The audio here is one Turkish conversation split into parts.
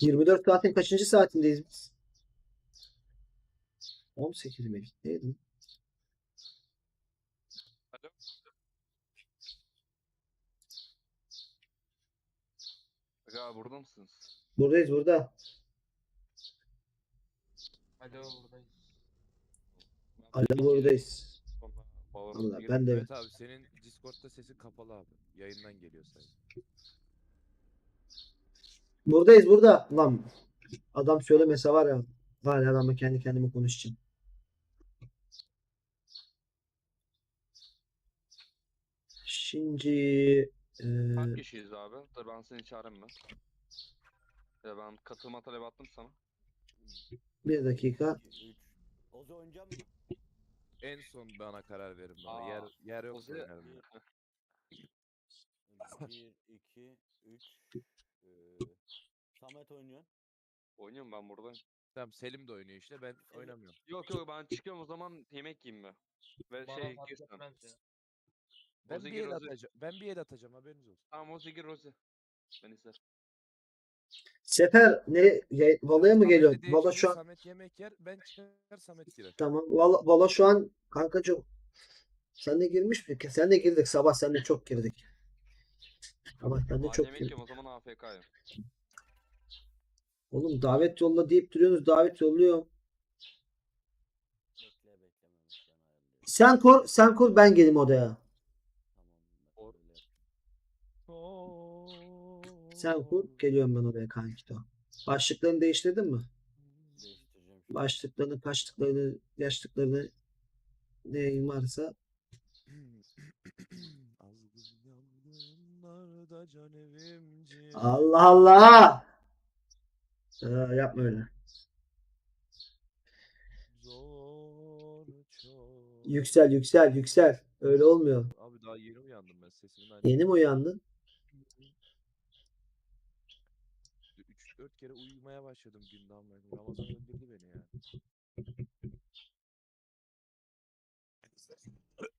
24 saatin kaçıncı saatindeyiz biz? 18 mi? Neydi? Alo. Aga burada mısınız? Buradayız burada. Alo buradayız. Hala buradayız. Vallahi ben de Evet abi senin Discord'da sesin kapalı abi. Yayından geliyor sadece. Buradayız burada. Lan adam söylemese var ya. Hala adamla kendi kendime konuşacağım. Şimdi eee, Kaç kişiyiz abi? Dur ben seni çağırayım ben. Ya ben katılma talebi attım sana. bir dakika. 2, 3. Ozi oynayacak mı? En son bana karar verin bana. Aa, yer yer yok ya. 1, 2, 3. Samet oynuyor. Oynuyorum ben buradayım. Tamam Selim de oynuyor işte ben Selim- oynamıyorum. Yok yok ben çıkıyorum o zaman yemek yiyeyim ben. Ve Bana şey fark girsen. etmez ya. Ben bir gir el atacağım. Ben bir el atacağım haberiniz olsun. Tamam Ozi gir Ozi. Ben ister. Sefer ne ya- Valo'ya mı geliyor? Valo değiştirir, şu an Samet yemek yer ben çıkar Samet girer. tamam. Valo, Valo şu an kankacığım. Sen de girmiş mi? Sen de girdik. Sabah sen de çok girdik. Sabah sen de Ben çok yemek girdik. yiyorum o zaman AFK'yım. Oğlum davet yolla deyip duruyorsunuz. Davet ayarlıyorum. Sen kur, sen kur ben gelim odaya. Sen kur, geliyorum ben oraya kanki. Başlıklarını değiştirdin mi? Başlıklarını, kaçlıklarını, yaşlıklarını neyin varsa. Allah Allah! Ee, yapma öyle. Zor çok. Yüksel, yüksel, yüksel. Öyle olmuyor. Abi daha yeni uyandım ben sesimin aynı. Yeni mi uyandın? 3-4 kere uyumaya başladım günde amına koyayım. Ramazan öldürdü beni ya.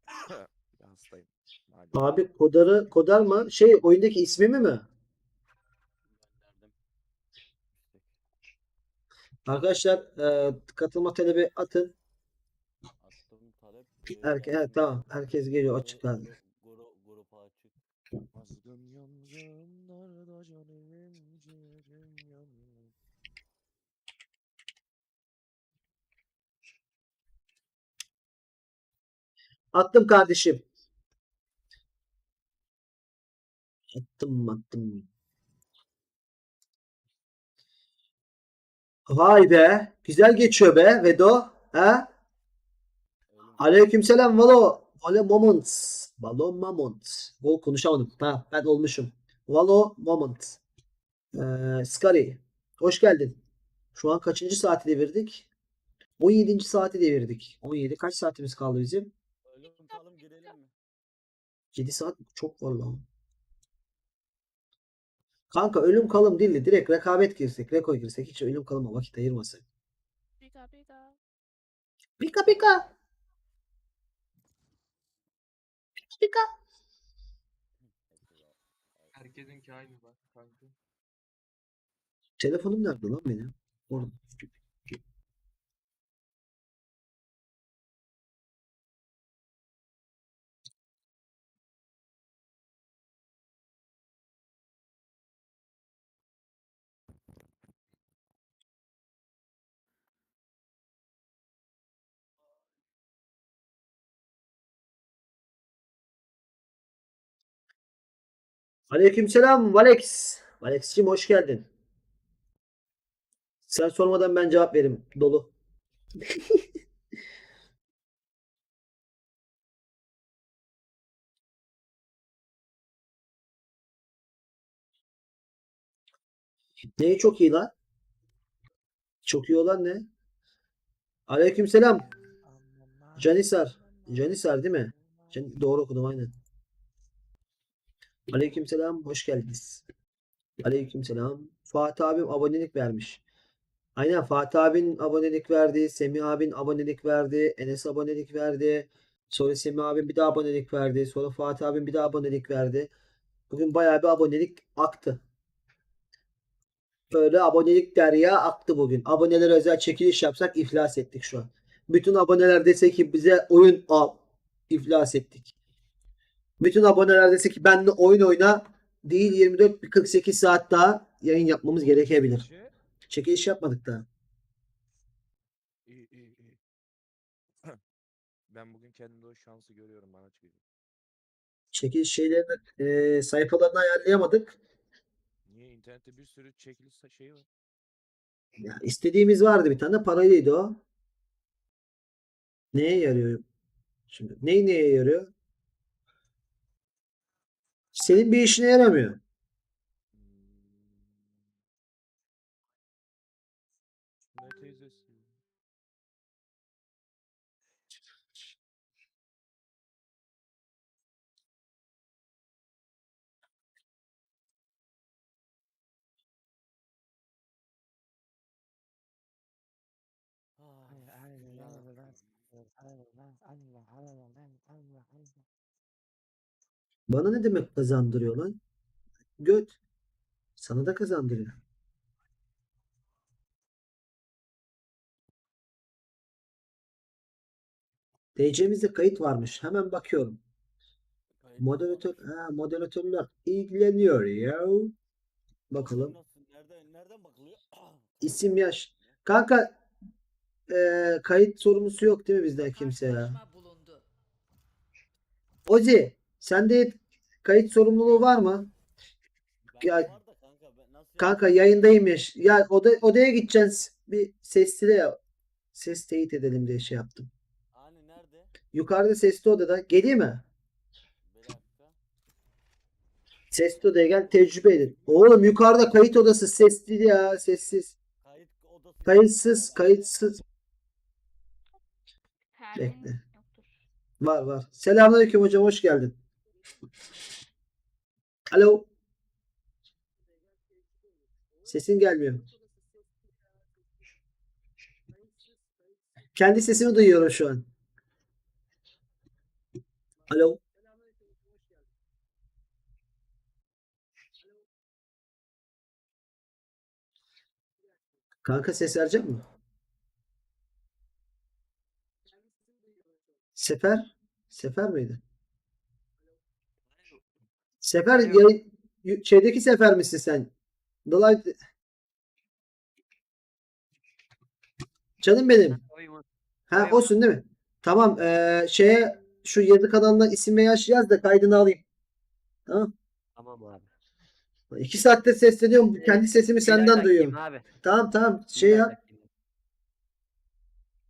Hastayım. Abi kodarı, kodar mı? Şey oyundaki ismimi mi? Gönderdim. Arkadaşlar e, katılma talebi atın. Attım talep. Herke, he, tamam. Herkes geliyor açık kaldı. Grupa açık. Azgın yangınlarda can evim ciğerim yanıyor. Attım kardeşim. Attım attım. Vay be. Güzel geçiyor be Vedo. Ha? Aleykümselam Valo. Valo Moments. Valo Moment. O konuşamadım. Ha, ben olmuşum. Valo Moment. Ee, Scary. Hoş geldin. Şu an kaçıncı saati devirdik? 17. saati devirdik. 17. Kaç saatimiz kaldı bizim? Ölüm kalım girelim mi? 7 saat çok var lan. Kanka ölüm kalım değil de direkt rekabet girsek, reko girsek hiç ölüm kalıma vakit ayırmasak. Pika pika. Pika pika. Pika pika. Herkesinki aynı bak kanka. Telefonum nerede lan benim? Orada. Aleykümselam Valex. Valex'cim hoş geldin. Sen sormadan ben cevap veririm. Dolu. Neyi çok iyi lan? Çok iyi olan ne? Aleykümselam. Canisar. Canisar değil mi? Can- Doğru okudum aynen. Aleykümselam. Hoş geldiniz. Aleykümselam. Fatih abim abonelik vermiş. Aynen Fatih abin abonelik verdi. Semih abin abonelik verdi. Enes abonelik verdi. Sonra Semih abim bir daha abonelik verdi. Sonra Fatih abim bir daha abonelik verdi. Bugün bayağı bir abonelik aktı. Böyle abonelik derya aktı bugün. Abonelere özel çekiliş yapsak iflas ettik şu an. Bütün aboneler dese ki bize oyun al. iflas ettik. Bütün aboneler dese ki benimle oyun oyna değil 24 bir 48 saat daha yayın yapmamız gerekebilir. Çekiliş yapmadık daha. iyi iyi iyi. Ben bugün kendimde o şansı görüyorum bana çıkacak. Çekiliş şeylerini e, sayfalarını ayarlayamadık. Niye internette bir sürü çekiliş şeyi var. Ya istediğimiz vardı bir tane paralıydı o. Neye yarıyor? Şimdi ney neye yarıyor? Senin bir işine yaramıyor. Bana ne demek kazandırıyor lan? Göt. Sana da kazandırıyor. DC'mizde kayıt varmış. Hemen bakıyorum. Moderatör, ha, moderatörler ilgileniyor ya. Bakalım. Nereden, nereden bakılıyor? İsim yaş. Kanka eee, kayıt sorumlusu yok değil mi bizden kimse ya? Ozi, sende kayıt sorumluluğu var mı? Ya- var da kanka ben nasıl Kanka yayındayım ya. Ya oda, odaya gideceksin. Bir sesli ya. Ses teyit edelim diye şey yaptım. Hani nerede? Yukarıda sesli odada. Geleyim mi? Sesli odaya gel tecrübe edin. Oğlum yukarıda kayıt odası sesli ya sessiz. Kayıt odası. Kayıtsız kayıtsız. Bekle. Var var. Selamünaleyküm hocam hoş geldin. Alo. Sesin gelmiyor. Kendi sesimi duyuyorum şu an. Alo. Kanka ses verecek mi? Sefer? Sefer miydi? Sefer yayın, y- şeydeki sefer misin sen? Dolayı Canım benim. Ha olsun değil mi? Tamam. eee, şeye şu yazı kanalına isim ve yaş yaz da kaydını alayım. Tamam. Tamam abi. İki saatte sesleniyorum. Kendi sesimi senden duyuyorum. Abi. Tamam tamam. Şey ay ya. takayım.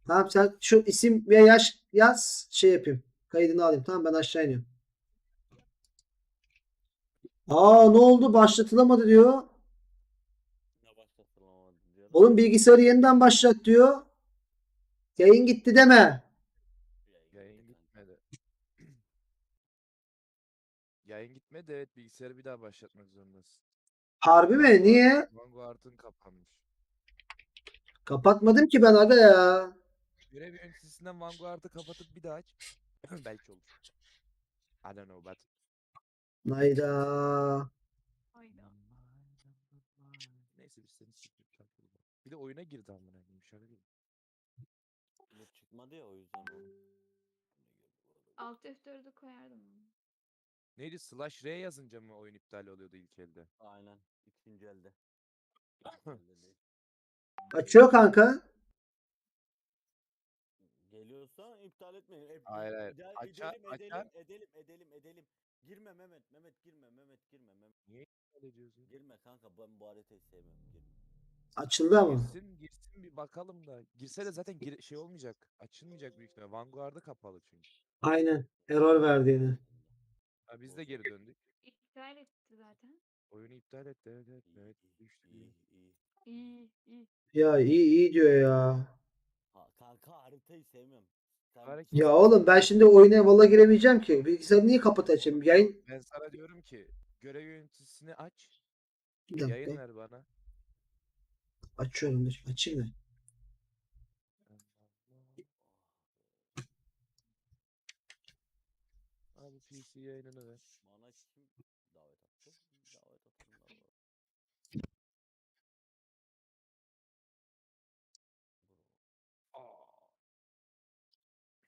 Tamam sen şu isim ve yaş yaz. Şey yapayım. Kaydını alayım. Tamam ben aşağı iniyorum. Aa ne oldu? Başlatılamadı diyor. Ne başlatılamadı. Oğlum bilgisayarı yeniden başlat diyor. Yayın gitti deme. Yayın gitmedi. Yayın gitmedi evet bilgisayarı bir daha başlatmak zorundasın. Harbi mi? Niye? Vanguard'ın kapanmış. Kapatmadım ki ben aga ya. Görev yöneticisinden Vanguard'ı kapatıp bir daha aç. Belki olur. I don't know but. Hayda. Neyse biz seni siktir takıldı. Bir de oyuna girdi amına koyayım şaka değil. Bu çıkmadı ya o yüzden. Alt F4'ü koyardım. onu. Neydi slash R yazınca mı oyun iptal oluyordu ilk elde? Aynen. İkinci elde. İlk elde değil. Açıyor kanka. Geliyorsa iptal etmeyin. E, Hayır, hayır. Aça- edelim, açar. edelim, edelim, edelim, edelim. Girme Mehmet, Mehmet girme, Mehmet girme, Mehmet. Niye iptal ediyorsun? Girme kanka ben bu haritayı sevmiyorum. Girme. Açıldı ama. Girsin girsin bir bakalım da. Girse de zaten gir- şey olmayacak. Açılmayacak büyük ihtimalle. Vanguard'ı kapalı çünkü. Aynen. Error verdiğini. Ha, biz de geri döndük. İptal etti zaten. Oyunu iptal etti evet evet. İyi, evet. iyi, Düştü iyi, bir. iyi. İyi iyi. Ya iyi iyi diyor ya. Ha, kanka haritayı sevmiyorum. Ya oğlum ben şimdi oyuna valla giremeyeceğim ki. Bilgisayarı niye kapatacağım? Yayın Ben sana diyorum ki görev yöneticisini aç. bir Yayın dakika. ver bana. Açıyorum dur. Açayım da. Abi PC yayınını ver. Bana kim davet attı? Davet attım.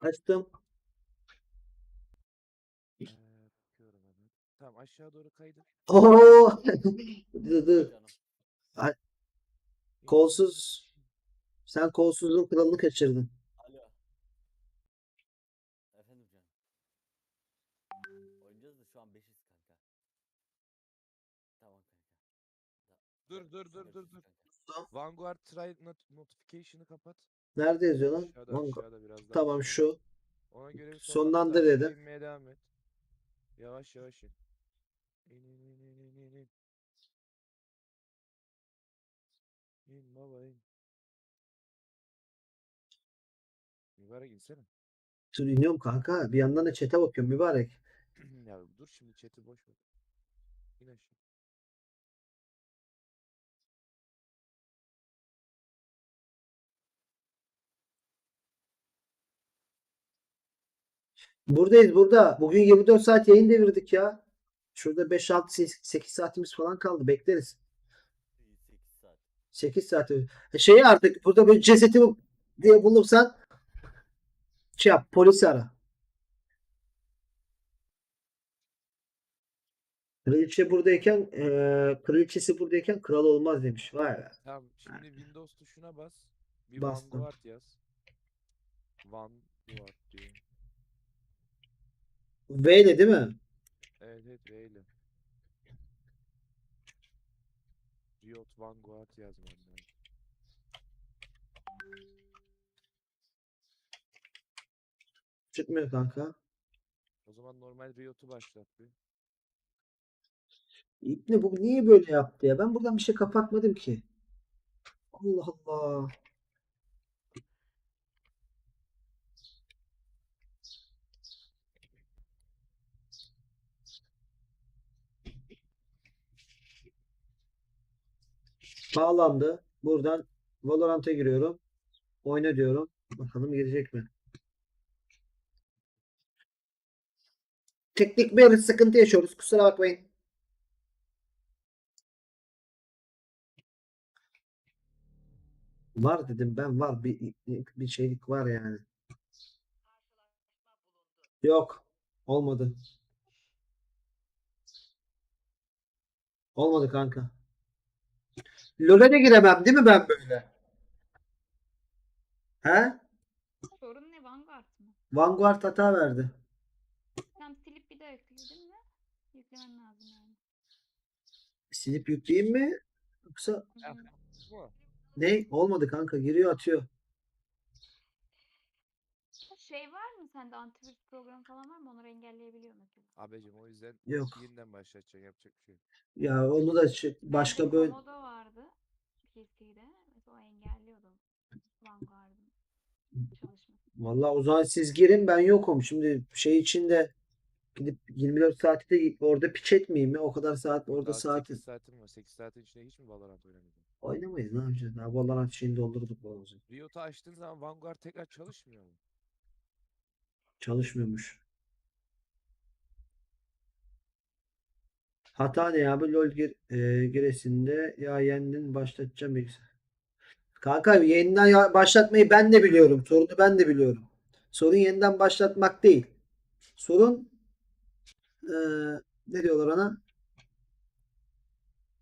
Açtım. Ee, bakıyorum hemen. Tamam aşağı doğru kaydı. Oo. dur dur. Canım. Kolsuz. Sen kolsuzluğun kralını kaçırdın. Alo. Efendim canım. Oynayacağız da şu an 5'iz kanka. Tamam kanka. Da- Dur dur dur dur dur. Vanguard try not notification'ı kapat. Nerede yazıyor lan? Aşağıda Vanguard. aşağıda biraz daha Tamam şu. Ona göre bir Sonlandır aşağı dedi. inmeye devam et. Yavaş yavaş in. İn in in in in in in. İn baba in. Mübarek insene. Dur iniyorum kanka. Bir yandan da chat'e bakıyorum mübarek. ya dur şimdi chat'i boş ver. İn aşağı. Buradayız burada. Bugün 24 saat yayın devirdik ya. Şurada 5 6 8 saatimiz falan kaldı. Bekleriz. İyi, 8 saat. 8 saat. E Şeyi artık burada böyle cesedi diye bulursan şey yap polisi ara. Kraliçe buradayken eee kraliçesi buradayken kral olmaz demiş. Vay be. Tamam şimdi Windows tuşuna bas. Bir Bastım. Vanguard yaz. Vanguard diyor. V ile değil mi? Evet evet V ile. Riot Vanguard yazman lazım. Çıkmıyor kanka. O zaman normal Riot'u başlat bir. İbni bu niye böyle yaptı ya? Ben buradan bir şey kapatmadım ki. Allah Allah. Bağlandı. Buradan Valorant'a giriyorum. Oyna diyorum. Bakalım girecek mi? Teknik bir sıkıntı yaşıyoruz. Kusura bakmayın. Var dedim ben var bir bir şeylik var yani. Yok. Olmadı. Olmadı kanka. LoL'e de giremem değil mi ben böyle? He? Sorun ne Vanguard mı? Vanguard hata verdi. Tam silip bir daha yükledin mi? Yüklemen lazım yani. Silip yükleyeyim mi? Yoksa Ya, Hı. Bu. ne? Olmadı kanka. Giriyor atıyor. Şey var mı sende antivirüs programı falan var mı? Onları engelleyebiliyor mesela. Abicim o yüzden Yok. yeniden başlatacaksın yapacak bir şey yok. Ya onu da ç- başka böyle Komodo vardı PC'de. Mesela o engelliyordu Vanguard'ın çalışmasını. Vallahi o zaman siz girin ben yokum. Şimdi şey içinde gidip 24 saati de orada piç etmeyeyim mi? O kadar saat orada Daha saati 8 saatin var. 8 saatin içinde hiç mi Valorant oynamadın? oynamayız ne yapacağız? Daha Valorant şeyini doldurduk bu arada. Riot'u açtığın zaman Vanguard tekrar çalışmıyor mu? Çalışmıyormuş. Hata ne abi? LoL gir, e, giresinde ya yendin başlatacağım bilgisayar. Kanka yeniden başlatmayı ben de biliyorum. Sorunu ben de biliyorum. Sorun yeniden başlatmak değil. Sorun e, ne diyorlar ona?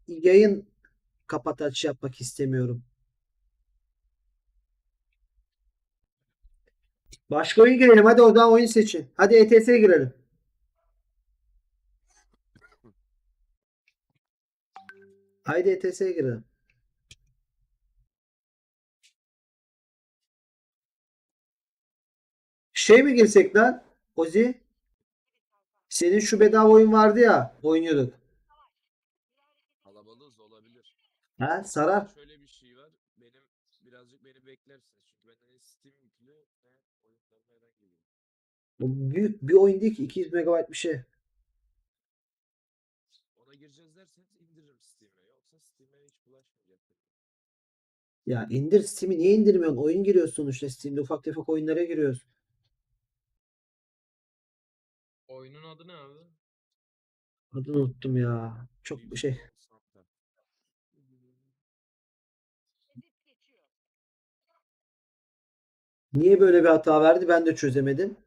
Yayın kapat aç yapmak istemiyorum. Başka oyun girelim. Hadi oradan oyun seçin. Hadi ETS'ye girelim. Haydi ETS'ye girelim. Şey mi girsek lan? Ozi? Senin şu bedava oyun vardı ya. Oynuyorduk. Kalabalığız olabilir. Ha? Sarar. Şöyle bir şey var. Benim birazcık beni beklersiniz. Çünkü bende ne Steam yüklü ne oyunlarım herhangi biri. Bu büyük bir oyun değil ki. 200 megabayt bir şey. Ona gireceğiz derseniz indiririm Steam'e. Yoksa Steam'e hiç bulaşmayacak. Ya indir Steam'i niye indirmiyorsun? Oyun giriyoruz sonuçta Steam'de ufak tefek oyunlara giriyoruz. Oyunun adı ne abi? Adını unuttum ya. Çok bir şey. Niye böyle bir hata verdi ben de çözemedim.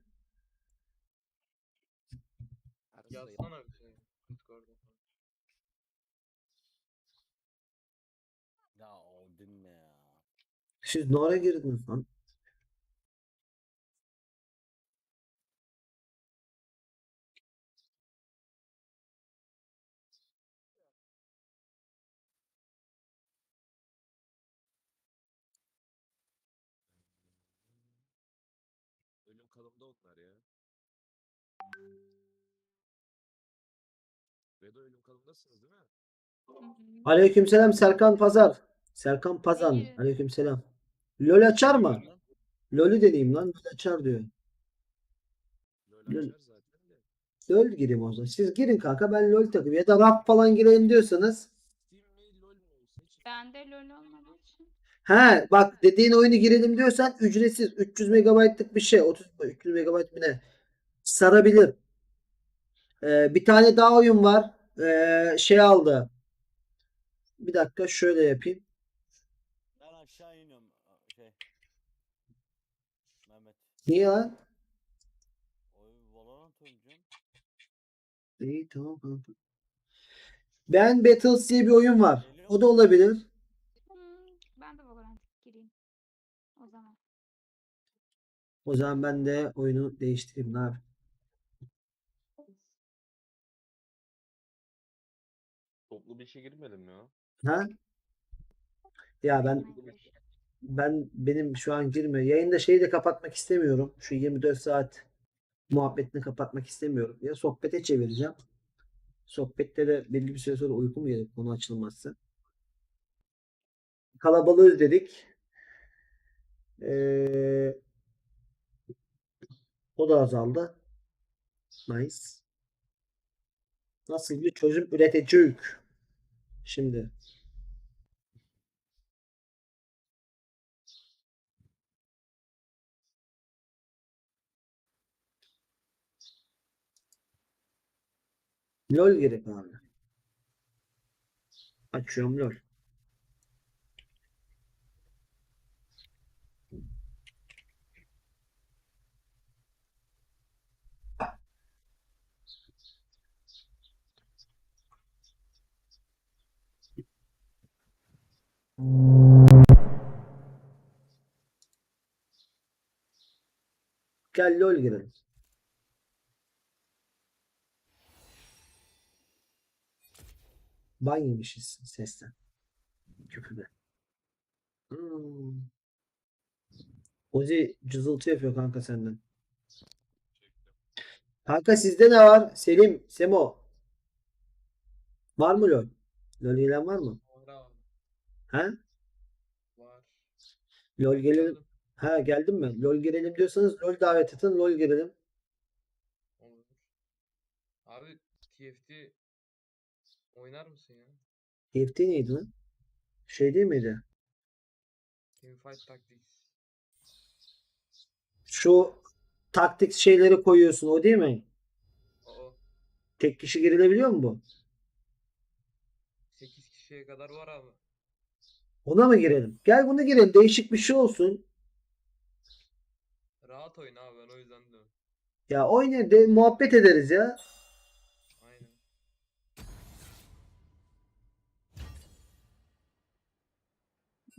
Arası da yok. Yazsana bir şey. Discord'a falan. Ya o dinle ya. Siz Nora girdiniz lan. Ölüm kalımda onlar ya. Vedo ölüm kalımdasınız değil mi? Aleykümselam Serkan Pazar. Serkan Pazan. Aleykümselam. LOL açar mı? LOL'ü deneyeyim lan. LOL açar diyor. LoL Lol. gireyim o zaman. Siz girin kanka ben LOL takayım. Ya da rap falan girelim diyorsanız. Bende LoL olmadığı için. He bak dediğin oyunu girelim diyorsan ücretsiz 300 megabaytlık bir şey 30 300 megabayt mı ne sarabilir. Ee, bir tane daha oyun var. Ee, şey aldı. Bir dakika şöyle yapayım. Ben aşağı iniyorum. a- Şey. Mehmet. Niye lan? Oy Valorant oynayacağım. İyi tamam kanka. Ben Battles diye bir oyun var. O da olabilir. Hmm, ben de Valorant gireyim. O zaman. O zaman ben de oyunu değiştireyim. Ne yapayım? Toplu bir işe girmedim ya. Ha? Ya ben Aynen. Ben benim şu an girme. Yayında şeyi de kapatmak istemiyorum. Şu 24 saat muhabbetini kapatmak istemiyorum. Ya sohbete çevireceğim. Sohbette de belli bir süre sonra uykum gelir konu açılmazsa. Kalabalığız dedik. Ee, o da azaldı. Nice. Nasıl bir çözüm üreteceğiz? Şimdi. LOL gerek abi. Açıyorum LOL. Gel LOL girelim. Ban yemişiz sesten. Küfürde. Hmm. Ozi cızıltı yapıyor kanka senden. Kanka sizde ne var? Selim, Semo. Var mı LOL? LOL gelen var mı? Ha? Var. LOL gelelim. Ha geldim mi? LOL girelim diyorsanız LOL davet atın. LOL girelim. Olur. Abi TFT oynar mısın ya? TFT neydi lan? Şey değil miydi? Teamfight Tactics. Şu taktik şeyleri koyuyorsun o değil mi? O o. Tek kişi girilebiliyor mu bu? 8 kişiye kadar var abi. Ona mı girelim? Gel bunu girelim. Değişik bir şey olsun. Rahat oyna abi ben o yüzden diyorum. Ya oynayalım de muhabbet ederiz ya.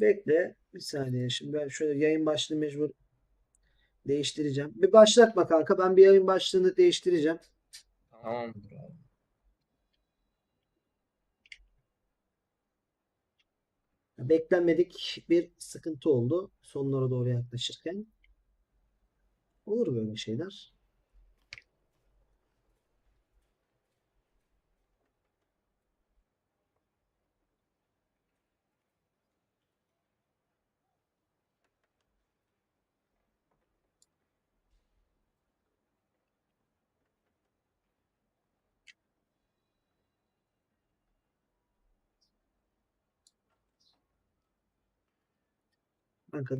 Bekle. Bir saniye. Şimdi ben şöyle yayın başlığını mecbur değiştireceğim. Bir başlatma kanka. Ben bir yayın başlığını değiştireceğim. Tamamdır abi. Beklenmedik bir sıkıntı oldu. Sonlara doğru yaklaşırken. Olur böyle şeyler. Kanka